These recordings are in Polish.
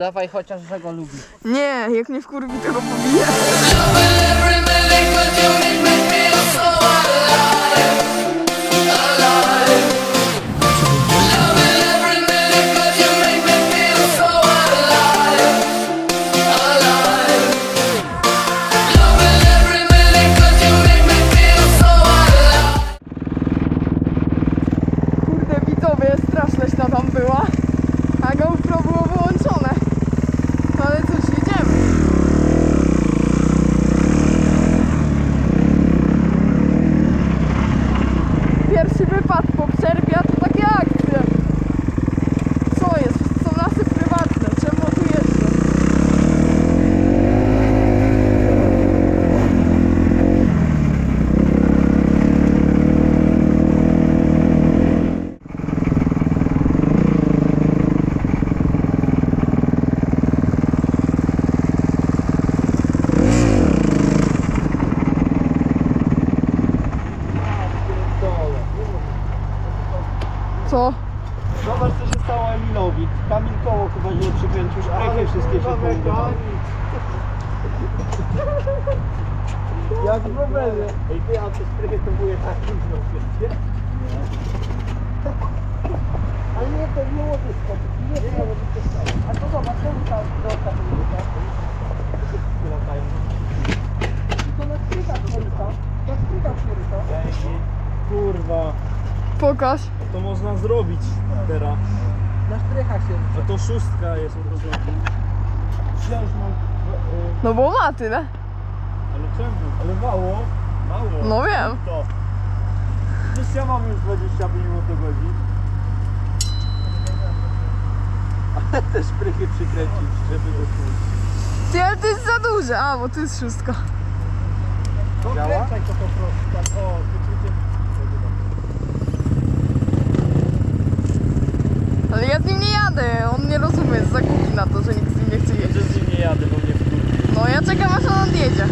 Dawaj chociaż, że go lubi. Nie, jak nie wkurwi, to go pobiję. Kurde, widzowie, straszna tam była. A GoPro było wyłączone. No ale cóż, jedziemy. Pierwszy wypad po przerwie, a to takie akcje. Co jest? Są lasy prywatne. Czemu tu jeżdżę? Co? Zobacz co się stało Emilowi. Kamil koło nie przykręcił, szprechy wszystkie się powydawały. Jak w rowerze. Ej ty, a te szprechy to były tak późno, wiecie? Ale nie, to nie łodysko. Nie, nie, A to zobacz, to tam do ostatniego. Latają. I to na skrytach koryta. Na skrytach koryta. Kurwa. Pokaż. To można zrobić teraz. Na strychach się A to szóstka jest od początku. Wziąć mam... e, No bo ma tyle. Ale czemu? Ale mało. Mało. No wiem. To. Przecież ja mam już 25 minut do godzin. Ale te szprychy przykręcić, żeby go tu... Ty, ale to jest za duże. A, bo to jest szóstka. Działa? Dokręcaj to po prostu. Tak, o, wyczucie. Ale ja z nim nie jadę. On nie rozumie. Jest za głupi na to, że nikt z nim nie chce Że jeździć. z nim nie jadę, bo mnie wkurwi. No ja czekam aż on odjedzie.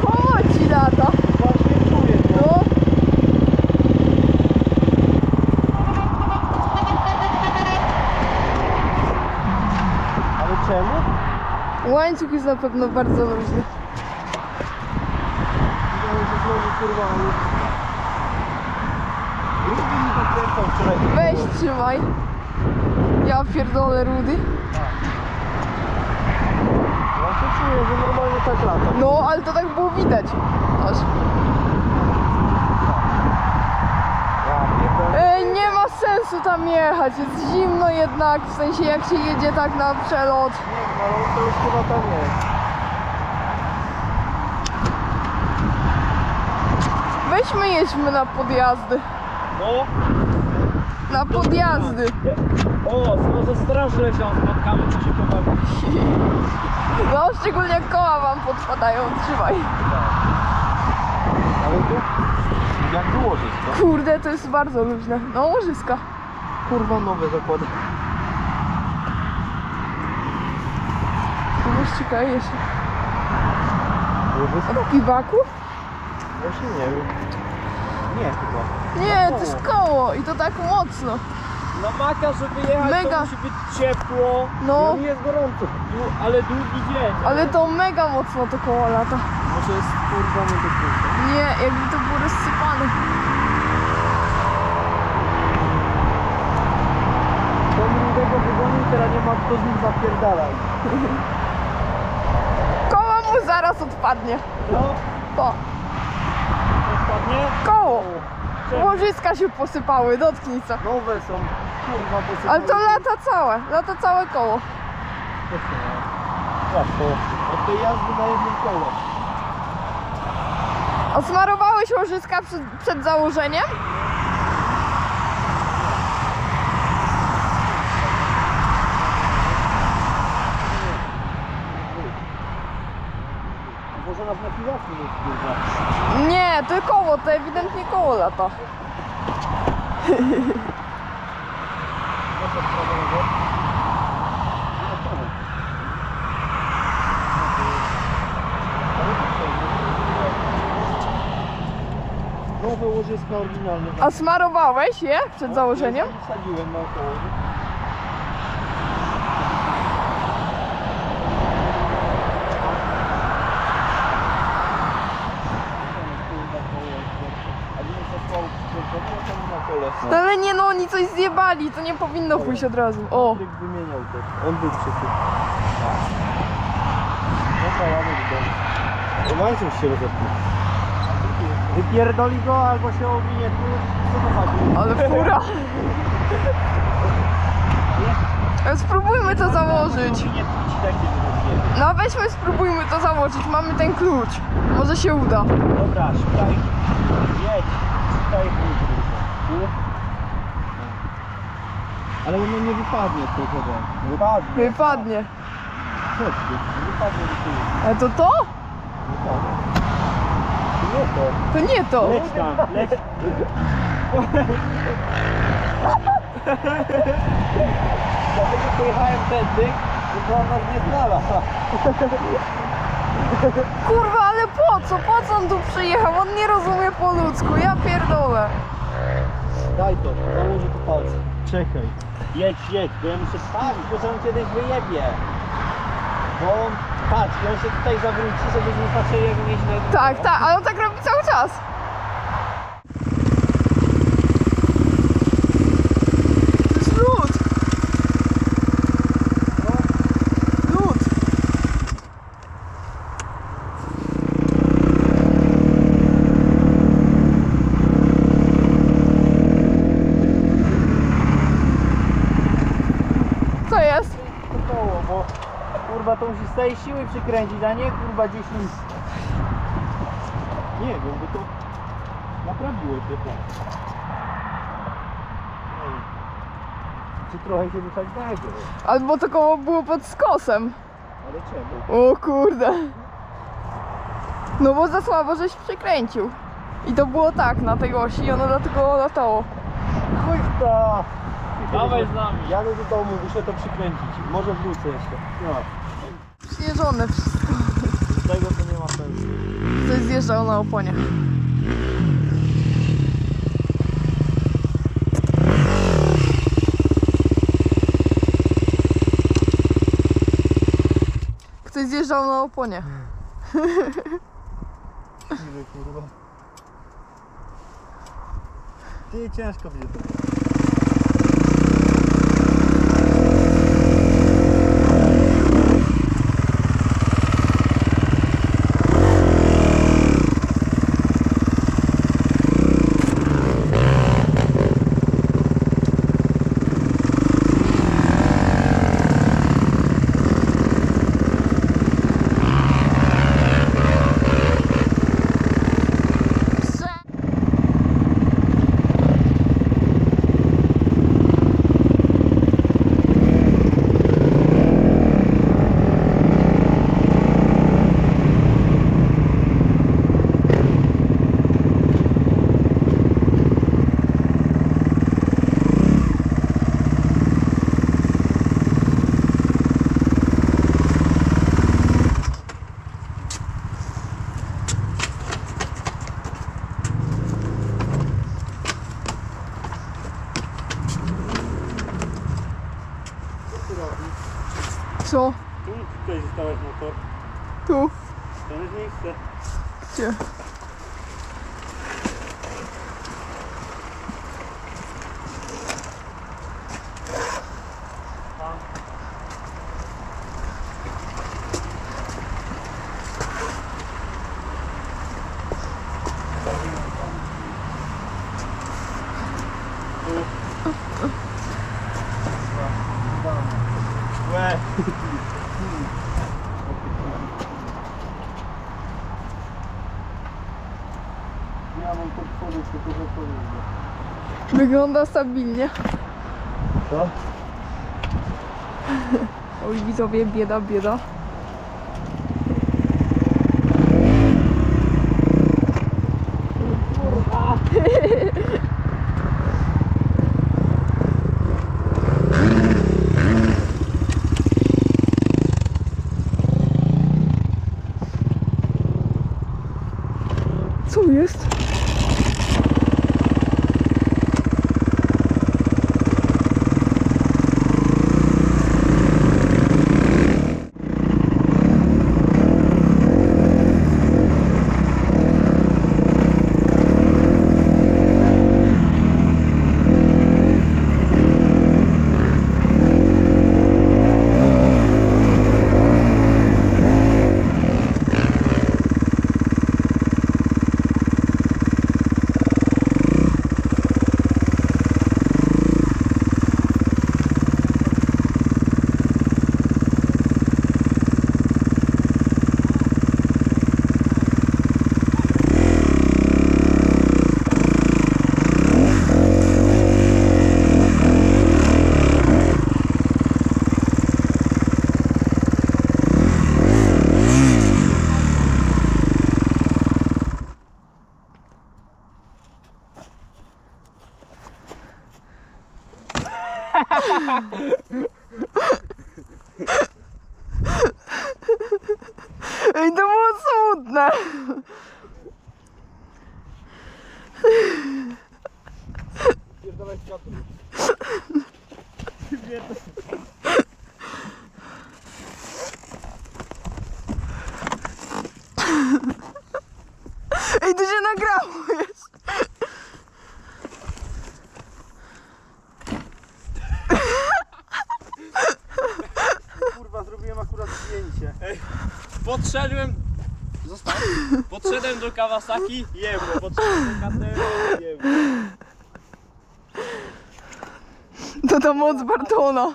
Koło ci lata. Właśnie czuję to. No. Ale czemu? Łańcuch jest na pewno bardzo luźny. Weź, trzymaj. Ja pierdolę rudy. Właśnie czuję, że normalnie tak lata. No, ale to tak było widać. Aż. Ja pierdolę. Ej, nie ma sensu tam jechać. Jest zimno jednak, w sensie jak się jedzie tak na przelot. Nie, ale to już chyba tam jest. Weźmy jedźmy na podjazdy. No. Na podjazdy. O, może straż leśną spotkamy, co się pobawi. No, szczególnie jak koła wam podpadają. Trzymaj. Ale tu, jak to? Kurde, to jest bardzo luźne. No, łożyska. Kurwa, nowe zakłady. Tu ścikaje się. Od piwaku? Właśnie nie wiem. Nie chyba. Nie, to jest koło i to tak mocno. Na maka, żeby jechać, Mega. to musi być ciepło. No. I jest gorąco. Ale długi dzień. Ale to mega mocno to koło lata. Może jest kurwa nie do końca. Nie, jakby to było rozsypane. To młodego wygonił, teraz nie ma kto z nim zapierdalać. Koło mu zaraz odpadnie. No, To, spadnie. koło. Łożyska się posypały, dotknij co. Nowe są. Kurwa, posypały. Ale to lata całe, lata całe koło. Łatwo. Od tej jazdy na jednym kole. Osmarowałeś łożyska przed, przed założeniem? Może nas na piwaku jest kurwa. Nie, to koło, to ewidentnie koło lata. Nowe łożyska oryginalne. A smarowałeś je przed założeniem? Wsadziłem na około. No ale nie no, oni coś zjebali, to nie powinno pójść od razu. O, Patryk wymieniał to. On był do domu. Łańcuch się rozepnął. Wypierdoli go albo się owinie tu. Co to chodzi? ale fura. E, Spróbujmy to założyć. No weźmy, spróbujmy to założyć, mamy ten klucz. Może się uda. Dobra, szukaj. Jedź. Szukaj klucz. Tu. Ale ono nie wypadnie z tego. Wypadnie. Wypadnie. Co ty? Wypadnie do tyłu. Ale to to? Wypadnie. Nie to. To nie to. Leć tam, leć. Dlatego pojechałem tędy, bo on nas nie znalazł. Kurwa, ale po co? Po co on tu przyjechał? On nie rozumie po ludzku, ja pierdolę. Daj to, założę tu palce. Czekaj. Jedź, jedź, bo ja muszę spalić, bo on kiedyś wyjebie. Bo patrz, on się tutaj zawróci, żebyśmy patrzyli jak mieć na Tak, tak, ale on tak robi cały czas. To jest lód. Lód. Co jest? to koło, bo tej siły przykręcić, a nie kurwa 10. Nie wiem, bo to naprawiło się tak. Ej. Czy trochę się ruszać będzie, Albo to koło było pod skosem. ale czemu? O kurde. No bo za słabo żeś przykręcił. I to było tak na tej osi i ono dlatego latało. Chuj w to! Dawaj z nami. Jadę do domu, muszę to przykręcić. Może wrócę jeszcze. No. Śnieżone wszystko. Z tego to nie ma sensu. Ktoś zjeżdżał na oponie. Ktoś zjeżdżał na oponie. Siwy, kurwa. Ty ciężko będzie to. счастья. Wygląda stabilnie. Co? Oj, widzowie, bieda, bieda. Co jest? Ej, to było smutne. Pierdolaj światło. Ej, to się nagrało jest. Kurwa, zrobiłem akurat zdjęcie. Podszedłem. Zostań. Podszedłem do Kawasaki, jebło. Podszedłem do KTM, jebło. To ta moc Bartona.